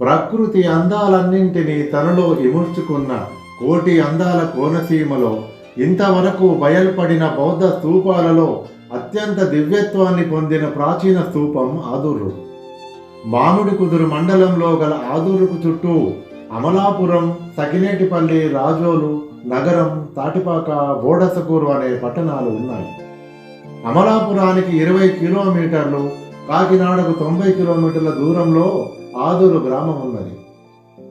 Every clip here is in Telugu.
ప్రకృతి అందాలన్నింటినీ తనలో ఇముడ్చుకున్న కోటి అందాల కోనసీమలో ఇంతవరకు బయల్పడిన బౌద్ధ స్థూపాలలో అత్యంత దివ్యత్వాన్ని పొందిన ప్రాచీన స్థూపం ఆదూరు మామిడి కుదురు మండలంలో గల ఆదూరుకు చుట్టూ అమలాపురం సకినేటిపల్లి రాజోలు నగరం తాటిపాక బోడసకూరు అనే పట్టణాలు ఉన్నాయి. అమలాపురానికి ఇరవై కిలోమీటర్లు కాకినాడకు తొంభై కిలోమీటర్ల దూరంలో ఆదూరు గ్రామం ఉన్నది.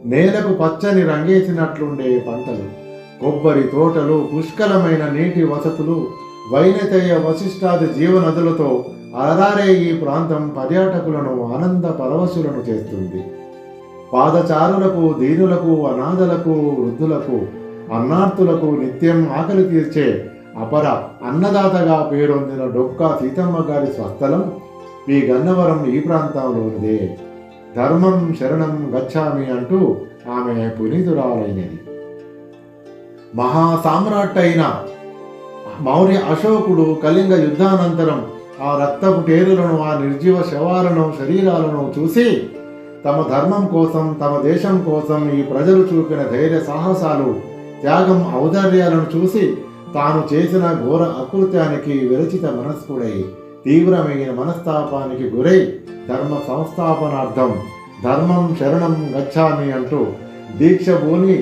నేలకు పచ్చని రంగేసినట్లుండే పంటలు కొబ్బరి తోటలు పుష్కలమైన నీటి వసతులు వైనతేయ వశిష్టాది జీవనదులతో అలరారే ఈ ప్రాంతం పర్యాటకులను ఆనంద పరవశులను చేస్తుంది. పాదచారులకు దీనులకు అనాథలకు వృద్ధులకు అన్నార్థులకు నిత్యం ఆకలి తీర్చే అపర అన్నదాతగా పేరొందిన డొక్కా సీతమ్మ గారి స్వస్థలం ఈ గన్నవరం ఈ ప్రాంతంలోనిదే. ధర్మం శరణం గచ్చామి అంటూ ఆమె పునీతురాలైనది. మహాసామ్రాట్ అయిన మౌర్య అశోకుడు కళింగ యుద్ధానంతరం ఆ రక్తపు టేరులను ఆ నిర్జీవ శవాలను శరీరాలను చూసి తమ ధర్మం కోసం తమ దేశం కోసం ఈ ప్రజలు చూపిన ధైర్య సాహసాలు త్యాగం ఔదార్యాలను చూసి తాను చేసిన ఘోర అకృత్యానికి విరచిత మనస్కుడై తీవ్రమైన మనస్తాపానికి గురై ధర్మ సంస్థాపనార్థం ధర్మం శరణం గచ్చామి అంటూ దీక్ష భూని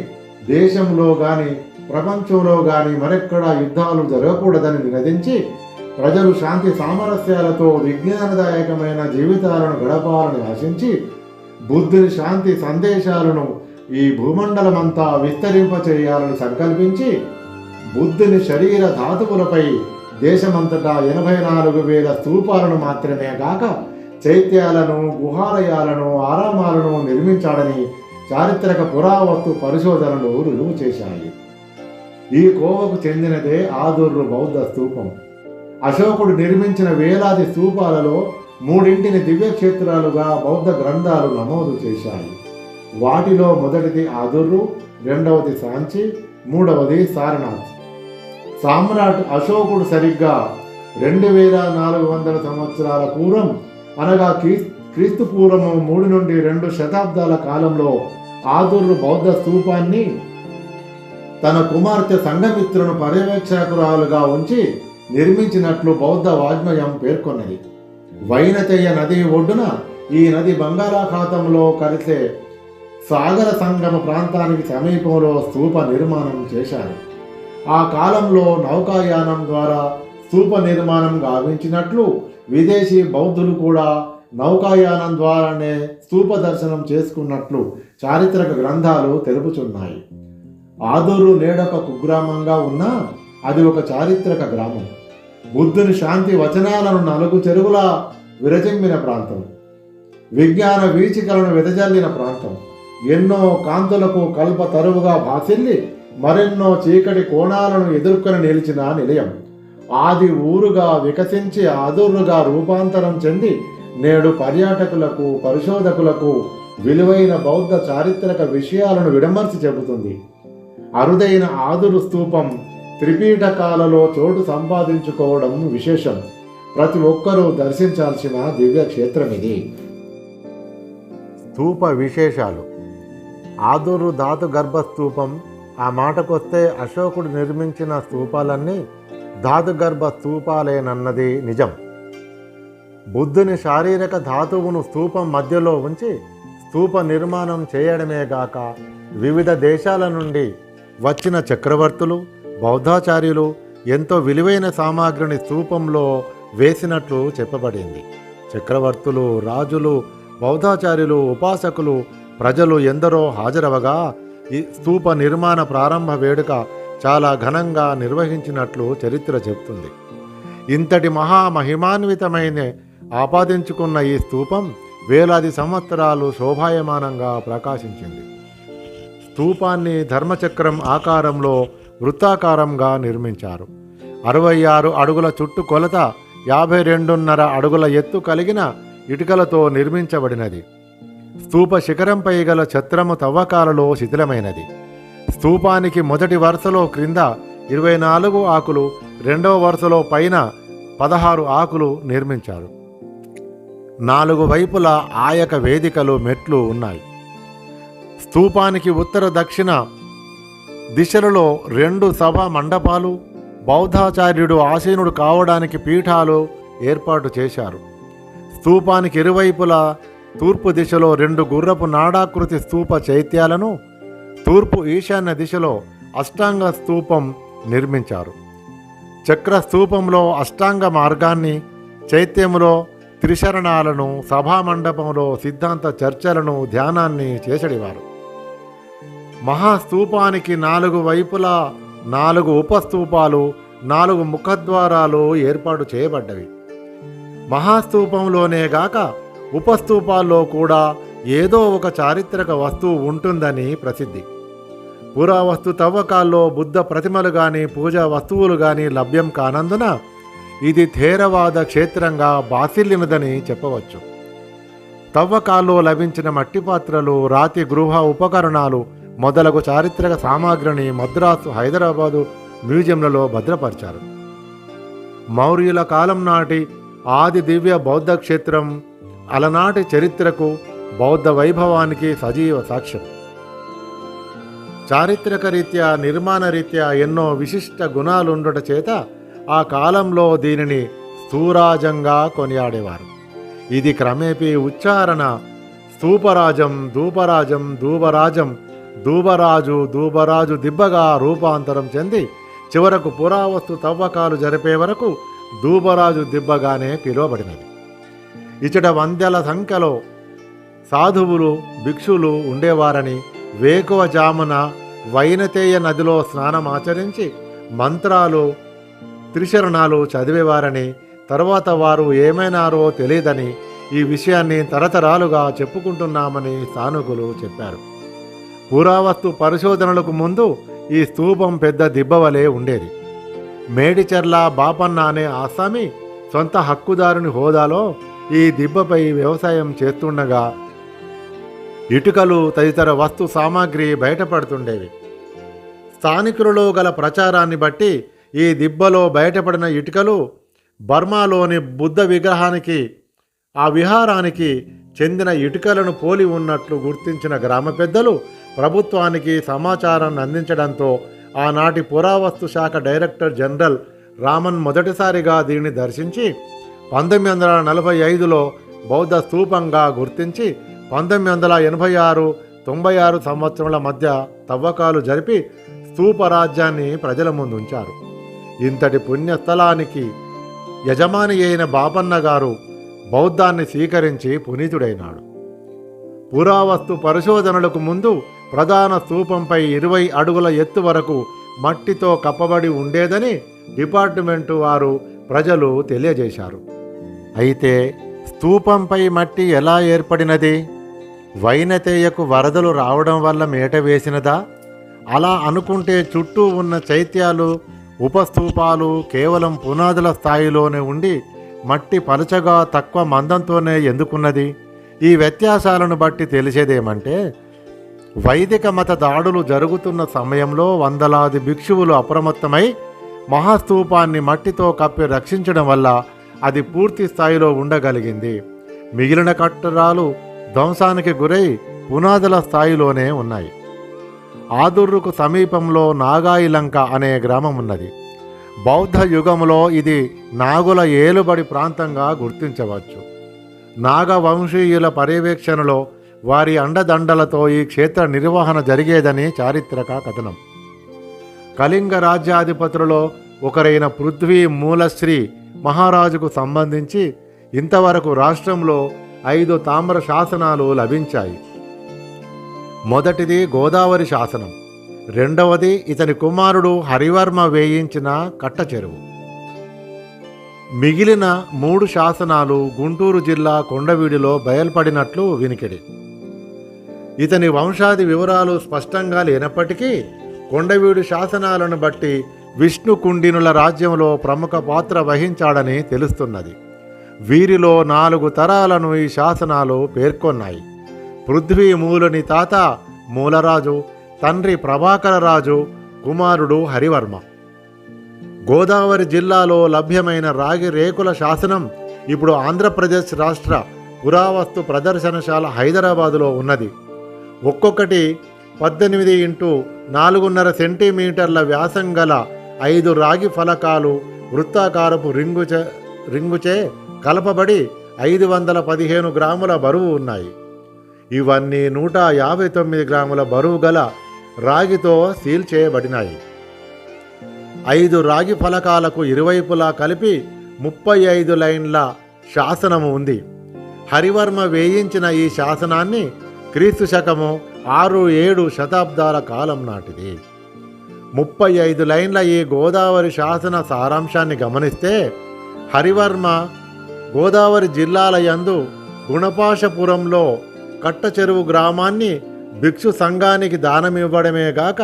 దేశంలో గాని ప్రపంచంలో గాని మరెక్కడా యుద్ధాలు జరగకూడదని నినదించి ప్రజలు శాంతి సామరస్యాలతో విజ్ఞానదాయకమైన జీవితాలను గడపాలని ఆశించి బుద్ధుని శాంతి సందేశాలను ఈ భూమండలమంతా విస్తరింపచేయాలని సంకల్పించి బుద్ధుని శరీర ధాతువులపై దేశమంతటా ఎనభై నాలుగు వేల స్థూపాలను మాత్రమే కాక చైత్యాలను గుహాలయాలను ఆరామాలను నిర్మించాడని చారిత్రక పురావస్తు పరిశోధనలు రుజువు చేశాయి. ఈ కోవకు చెందినదే ఆదూర్రు బౌద్ధ స్తూపం అశోకుడు నిర్మించిన వేలాది స్తూపాలలో మూడింటిని దివ్యక్షేత్రాలుగా బౌద్ధ గ్రంథాలు నమోదు చేశాయి. వాటిలో మొదటిది ఆదుర్రు రెండవది సాంచి మూడవది సారనాథ్. సామ్రాట్ అశోకుడు సరిగ్గా రెండు వేల నాలుగు వందల సంవత్సరాల పూర్వం అనగా క్రీ క్రీస్తు పూర్వము మూడు నుండి రెండు శతాబ్దాల కాలంలో ఆదుర్రు బౌద్ధ స్థూపాన్ని తన కుమార్తె సంఘమిత్రును పర్యవేక్షకురాలుగా ఉంచి నిర్మించినట్లు బౌద్ధ వాజ్మయం పేర్కొన్నది. వైనతయ్య నది ఒడ్డున ఈ నది బంగాళాఖాతంలో కలిసే సాగర సంగమ ప్రాంతానికి సమీపంలో స్థూప నిర్మాణం చేశారు. ఆ కాలంలో నౌకాయానం ద్వారా స్థూప నిర్మాణం గావించినట్లు విదేశీ బౌద్ధులు కూడా నౌకాయానం ద్వారానే స్తూప దర్శనం చేసుకున్నట్లు చారిత్రక గ్రంథాలు తెలుపుచున్నాయి. ఆదూరు నేడొక కుగ్రామంగా ఉన్నా అది ఒక చారిత్రక గ్రామం. బుద్ధుని శాంతి వచనాలను నలుగు చెరువుల విరజిమ్మిన ప్రాంతం. విజ్ఞాన వీచికలను వెదజల్లిన ప్రాంతం. ఎన్నో కాంతులకు కల్ప తరువుగా భాసిల్లి మరెన్నో చీకటి కోణాలను ఎదుర్కొని నిలిచిన నిలయం. ఆది ఊరుగా వికసించి ఆదూరుగా రూపాంతరం చెంది నేడు పర్యాటకులకు పరిశోధకులకు విలువైన బౌద్ధ చారిత్రక విషయాలను విడమర్చి చెబుతుంది. అరుదైన ఆదురు స్తూపం త్రిపీఠకాలలో చోటు సంపాదించుకోవడం విశేషం. ప్రతి ఒక్కరూ దర్శించాల్సిన దివ్యక్షేత్రం ఇది స్థూప విశేషాలు. ఆదూరు ధాతు గర్భ స్తూపం ఆ మాటకొస్తే అశోకుడు నిర్మించిన స్తూపాలన్నీ ధాతు గర్భ స్తూపాలేనన్నది నిజం. బుద్ధుని శారీరక ధాతువును స్తూపం మధ్యలో ఉంచి స్తూప నిర్మాణం చేయడమే గాక వివిధ దేశాల నుండి వచ్చిన చక్రవర్తులు బౌద్ధాచార్యులు ఎంతో విలువైన సామాగ్రిని స్తూపంలో వేసినట్లు చెప్పబడింది. చక్రవర్తులు రాజులు బౌద్ధాచార్యులు ఉపాసకులు ప్రజలు ఎందరో హాజరవగా ఈ స్తూప నిర్మాణ ప్రారంభ వేడుక చాలా ఘనంగా నిర్వహించినట్లు చరిత్ర చెబుతుంది ఇంతటి మహామహిమాన్వితమైన ఆపాదించుకున్న ఈ స్తూపం వేలాది సంవత్సరాలు శోభాయమానంగా ప్రకాశించింది. స్తూపాన్ని ధర్మచక్రం ఆకారంలో వృత్తాకారంగా నిర్మించారు. అరవై ఆరు అడుగుల చుట్టు కొలత యాభై రెండున్నర అడుగుల ఎత్తు కలిగిన ఇటుకలతో నిర్మించబడినది. స్తూప శిఖరంపై గల ఛత్రము తవ్వకాలలో శిథిలమైనది. స్తూపానికి మొదటి వరుసలో క్రింద ఇరవై నాలుగు ఆకులు రెండవ వరుసలో పైన పదహారు ఆకులు నిర్మించారు. నాలుగు వైపులా ఆయక వేదికలు మెట్లు ఉన్నాయి. స్తూపానికి ఉత్తర దక్షిణ దిశలలో రెండు సభ మండపాలు బౌద్ధాచార్యుడు ఆసీనుడు కావడానికి పీఠాలు ఏర్పాటు చేశారు. స్తూపానికి ఇరువైపులా తూర్పు దిశలో రెండు గుర్రపు నాడాకృతి స్తూప చైత్యాలను తూర్పు ఈశాన్య దిశలో అష్టాంగ స్తూపం నిర్మించారు. చక్ర స్తూపంలో అష్టాంగ మార్గాన్ని చైత్యములో త్రిశరణాలను సభామండపంలో సిద్ధాంత చర్చలను ధ్యానాన్ని చేసడివారు. మహాస్తూపానికి నాలుగు వైపులా నాలుగు ఉపస్తూపాలు నాలుగు ముఖద్వారాలు ఏర్పాటు చేయబడ్డవి. మహాస్తూపంలోనే గాక ఉపస్తూపాల్లో కూడా ఏదో ఒక చారిత్రక వస్తువు ఉంటుందని ప్రసిద్ధి. పురావస్తు తవ్వకాల్లో బుద్ధ ప్రతిమలు కానీ పూజా వస్తువులు కానీ లభ్యం కానందున ఇది థేరవాద క్షేత్రంగా బాసిల్లినదని చెప్పవచ్చు. తవ్వకాల్లో లభించిన మట్టి పాత్రలు రాతి గృహ ఉపకరణాలు మొదలగు చారిత్రక సామాగ్రిని మద్రాసు హైదరాబాదు మ్యూజియంలలో భద్రపరిచారు. మౌర్యుల కాలం నాటి ఆది దివ్య బౌద్ధ క్షేత్రం అలనాటి చరిత్రకు బౌద్ధ వైభవానికి సజీవ సాక్ష్యం. చారిత్రక రీత్యా నిర్మాణ రీత్యా ఎన్నో విశిష్ట గుణాలుండుట చేత ఆ కాలంలో దీనిని స్థూరాజంగా కొనియాడేవారు. ఇది క్రమేపీ ఉచ్చారణ స్థూపరాజం ధూపరాజం ధూపరాజం ధూబరాజు ధూబరాజు దిబ్బగా రూపాంతరం చెంది చివరకు పురావస్తు తవ్వకాలు జరిపే వరకు ధూబరాజు దిబ్బగానే పిలువబడినది. ఇచట వందల సంఖ్యలో సాధువులు భిక్షులు ఉండేవారని వేకువ జామున వైనతేయ నదిలో స్నానమాచరించి మంత్రాలు త్రిశరణాలు చదివేవారని తర్వాత వారు ఏమైనారో తెలియదని ఈ విషయాన్ని తరతరాలుగా చెప్పుకుంటున్నామని స్థానికులు చెప్పారు. పురావస్తు పరిశోధనలకు ముందు ఈ స్తూపం పెద్ద దిబ్బవలే ఉండేది. మేడిచెర్ల బాపన్న అనే ఆసామి సొంత హక్కుదారుని హోదాలో ఈ దిబ్బపై వ్యవసాయం చేస్తుండగా ఇటుకలు తదితర వస్తు సామాగ్రి బయటపడుతుండేవి. స్థానికులలో గల ప్రచారాన్ని బట్టి ఈ దిబ్బలో బయటపడిన ఇటుకలు బర్మాలోని బుద్ధ విగ్రహానికి ఆ విహారానికి చెందిన ఇటుకలను పోలి ఉన్నట్లు గుర్తించిన గ్రామ పెద్దలు ప్రభుత్వానికి సమాచారాన్ని అందించడంతో ఆనాటి పురావస్తు శాఖ డైరెక్టర్ జనరల్ రామన్ మొదటిసారిగా దీనిని దర్శించి పంతొమ్మిది వందల నలభై ఐదులో బౌద్ధ స్థూపంగా గుర్తించి పంతొమ్మిది వందల ఎనభై ఆరు తొంభై ఆరు సంవత్సరముల మధ్య తవ్వకాలు జరిపి స్థూపరాజ్యాన్ని ప్రజల ముందుంచారు. ఇంతటి పుణ్యస్థలానికి యజమాని అయిన బాపన్న గారు బౌద్ధాన్ని స్వీకరించి పునీతుడైనాడు. పురావస్తు పరిశోధనలకు ముందు ప్రధాన స్థూపంపై ఇరవై అడుగుల ఎత్తు వరకు మట్టితో కప్పబడి ఉండేదని డిపార్ట్మెంటు వారు ప్రజలు తెలియజేశారు. అయితే స్థూపంపై మట్టి ఎలా ఏర్పడినది? వైనతేయకు వరదలు రావడం వల్ల మేట వేసినదా? అలా అనుకుంటే చుట్టూ ఉన్న చైత్యాలు ఉపస్తూపాలు కేవలం పునాదుల స్థాయిలోనే ఉండి మట్టి పలుచగా తక్కువ మందంతోనే ఎందుకున్నది? ఈ వ్యత్యాసాలను బట్టి తెలిసేదేమంటే వైదిక మత దాడులు జరుగుతున్న సమయంలో వందలాది భిక్షువులు అప్రమత్తమై మహాస్తూపాన్ని మట్టితో కప్పి రక్షించడం వల్ల అది పూర్తి స్థాయిలో ఉండగలిగింది. మిగిలిన కట్టడాలు ధ్వంసానికి గురై పునాదుల స్థాయిలోనే ఉన్నాయి. ఆదుర్రుకు సమీపంలో నాగాయిలంక అనే గ్రామం ఉన్నది బౌద్ధ యుగంలో ఇది నాగుల ఏలుబడి ప్రాంతంగా గుర్తించవచ్చు. నాగవంశీయుల పర్యవేక్షణలో వారి అండదండలతో ఈ క్షేత్ర నిర్వహణ జరిగేదని చారిత్రక కథనం. కళింగ రాజ్యాధిపతులలో ఒకరైన పృథ్వీ మూలశ్రీ మహారాజుకు సంబంధించి ఇంతవరకు రాష్ట్రంలో ఐదు తామ్ర శాసనాలు లభించాయి. మొదటిది గోదావరి శాసనం రెండవది ఇతని కుమారుడు హరివర్మ వేయించిన కట్ట చెరువు. మిగిలిన మూడు శాసనాలు గుంటూరు జిల్లా కొండవీడిలో బయల్పడినట్లు వినికిడి. ఇతని వంశాది వివరాలు స్పష్టంగా లేనప్పటికీ కొండవీడు శాసనాలను బట్టి విష్ణు కుండినుల రాజ్యంలో ప్రముఖ పాత్ర వహించాడని తెలుస్తున్నది. వీరిలో నాలుగు తరాలను ఈ శాసనాలు పేర్కొన్నాయి. పృథ్వీ మూలుని తాత మూలరాజు తండ్రి ప్రభాకరరాజు కుమారుడు హరివర్మ. గోదావరి జిల్లాలో లభ్యమైన రాగి రేకుల శాసనం ఇప్పుడు ఆంధ్రప్రదేశ్ రాష్ట్ర పురావస్తు ప్రదర్శనశాల హైదరాబాదులో ఉన్నది. ఒక్కొక్కటి పద్దెనిమిది ఇంటూ నాలుగున్నర సెంటీమీటర్ల వ్యాసం గల ఐదు రాగి ఫలకాలు వృత్తాకారపు రింగుచే రింగుచే కలపబడి ఐదు వందల పదిహేను గ్రాముల బరువు ఉన్నాయి. ఇవన్నీ నూట యాభై తొమ్మిది గ్రాముల బరువు గల రాగితో సీల్ చేయబడినాయి. ఐదు రాగి ఫలకాలకు ఇరువైపులా కలిపి ముప్పై ఐదు లైన్ల శాసనము ఉంది. హరివర్మ వేయించిన ఈ శాసనాన్ని క్రీస్తు శకము ఆరు ఏడు శతాబ్దాల కాలం నాటిది. ముప్పై ఐదు లైన్ల ఈ గోదావరి శాసన సారాంశాన్ని గమనిస్తే హరివర్మ గోదావరి జిల్లాల యందు గుణపాశపురంలో కట్టచెరువు గ్రామాన్ని భిక్షు సంఘానికి దానమివ్వడమే గాక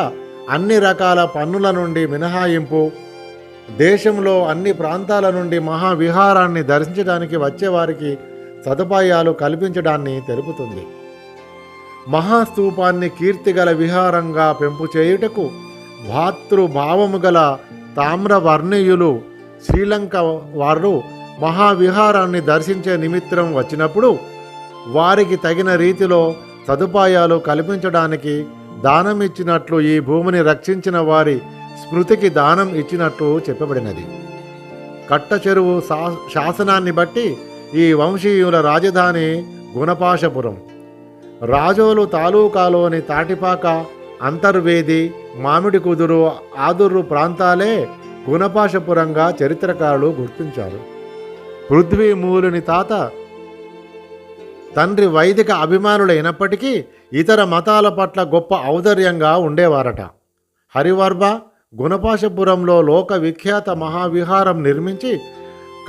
అన్ని రకాల పన్నుల నుండి మినహాయింపు దేశంలో అన్ని ప్రాంతాల నుండి మహావిహారాన్ని దర్శించడానికి వచ్చేవారికి సదుపాయాలు కల్పించడాన్ని తెలుపుతుంది. మహాస్తూపాన్ని కీర్తిగల విహారంగా పెంపు చేయుటకు భాతృభావము గల తామ్రవర్ణీయులు శ్రీలంక వారు మహావిహారాన్ని దర్శించే నిమిత్తం వచ్చినప్పుడు వారికి తగిన రీతిలో సదుపాయాలు కల్పించడానికి దానం ఇచ్చినట్లు ఈ భూమిని రక్షించిన వారి స్మృతికి దానం ఇచ్చినట్లు చెప్పబడినది. కట్ట చెరువు శా శాసనాన్ని బట్టి ఈ వంశీయుల రాజధాని గుణపాశపురం. రాజోలు తాలూకాలోని తాటిపాక అంతర్వేది మామిడి కుదురు ఆదుర్రు ప్రాంతాలే గుణపాశపురంగా చరిత్రకారులు గుర్తించారు. పృథ్వీమూలుని తాత తండ్రి వైదిక అభిమానులైనప్పటికీ ఇతర మతాల పట్ల గొప్ప ఔదర్యంగా ఉండేవారట. హరివర్మ గుణపాశపురంలో లోక విఖ్యాత మహావిహారం నిర్మించి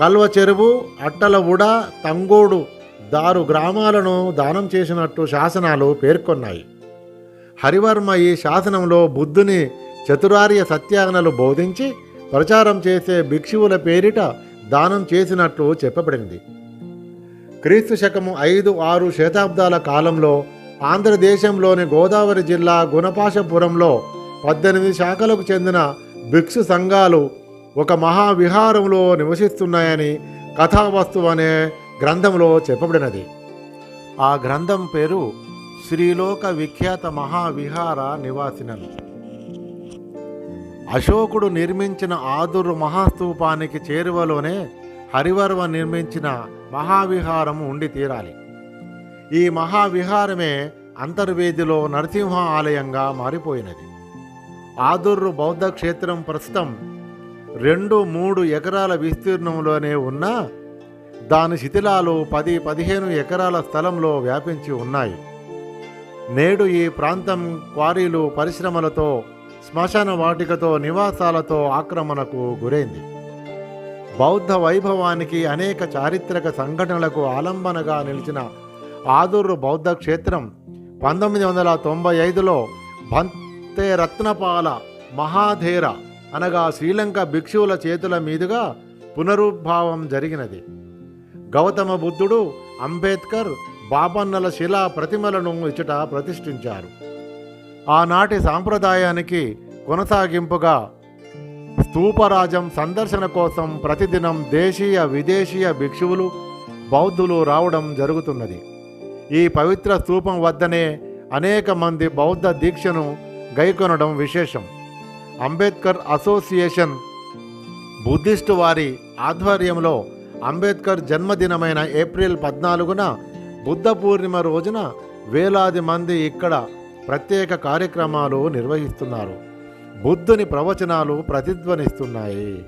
కల్వ చెరువు అట్టలవుడ తంగోడు దారు గ్రామాలను దానం చేసినట్టు శాసనాలు పేర్కొన్నాయి. హరివర్మ ఈ శాసనంలో బుద్ధుని చతురార్య సత్యాగ్నలు బోధించి ప్రచారం చేసే భిక్షువుల పేరిట దానం చేసినట్లు చెప్పబడింది. క్రీస్తు శకము ఐదు ఆరు శతాబ్దాల కాలంలో ఆంధ్రదేశంలోని గోదావరి జిల్లా గుణపాశపురంలో పద్దెనిమిది శాఖలకు చెందిన భిక్షు సంఘాలు ఒక మహావిహారంలో నివసిస్తున్నాయని కథావస్తు అనే గ్రంథంలో చెప్పబడినది. ఆ గ్రంథం పేరు శ్రీలోక విఖ్యాత మహావిహార నివాసినలు. అశోకుడు నిర్మించిన ఆదురు మహాస్తూపానికి చేరువలోనే హరివర్మ నిర్మించిన మహావిహారము ఉండి తీరాలి. ఈ మహావిహారమే అంతర్వేదిలో నరసింహ ఆలయంగా మారిపోయినది. ఆదుర్రు బౌద్ధ క్షేత్రం ప్రస్తుతం రెండు మూడు ఎకరాల విస్తీర్ణంలోనే ఉన్నా దాని శిథిలాలు పది పదిహేను ఎకరాల స్థలంలో వ్యాపించి ఉన్నాయి. నేడు ఈ ప్రాంతం క్వారీలు పరిశ్రమలతో శ్మశాన వాటికతో నివాసాలతో ఆక్రమణకు గురైంది. బౌద్ధ వైభవానికి అనేక చారిత్రక సంఘటనలకు ఆలంబనగా నిలిచిన ఆదుర్రు బౌద్ధ క్షేత్రం పంతొమ్మిది వందల తొంభై ఐదులో భంతే రత్నపాల మహాధేర అనగా శ్రీలంక భిక్షువుల చేతుల మీదుగా పునరుద్భావం జరిగినది. గౌతమ బుద్ధుడు అంబేద్కర్ బాపన్నల శిలా ప్రతిమలను ఇచ్చట ప్రతిష్ఠించారు. ఆనాటి సాంప్రదాయానికి కొనసాగింపుగా స్థూపరాజం సందర్శన కోసం ప్రతిదినం దేశీయ విదేశీయ భిక్షువులు బౌద్ధులు రావడం జరుగుతున్నది. ఈ పవిత్ర స్థూపం వద్దనే అనేక మంది బౌద్ధ దీక్షను గైకొనడం విశేషం. అంబేద్కర్ అసోసియేషన్ బుద్ధిస్టు వారి ఆధ్వర్యంలో అంబేద్కర్ జన్మదినమైన ఏప్రిల్ పద్నాలుగున బుద్ధ పూర్ణిమ రోజున వేలాది మంది ఇక్కడ ప్రత్యేక కార్యక్రమాలు నిర్వహిస్తున్నారు. బుద్ధుని ప్రవచనాలు ప్రతిధ్వనిస్తున్నాయి.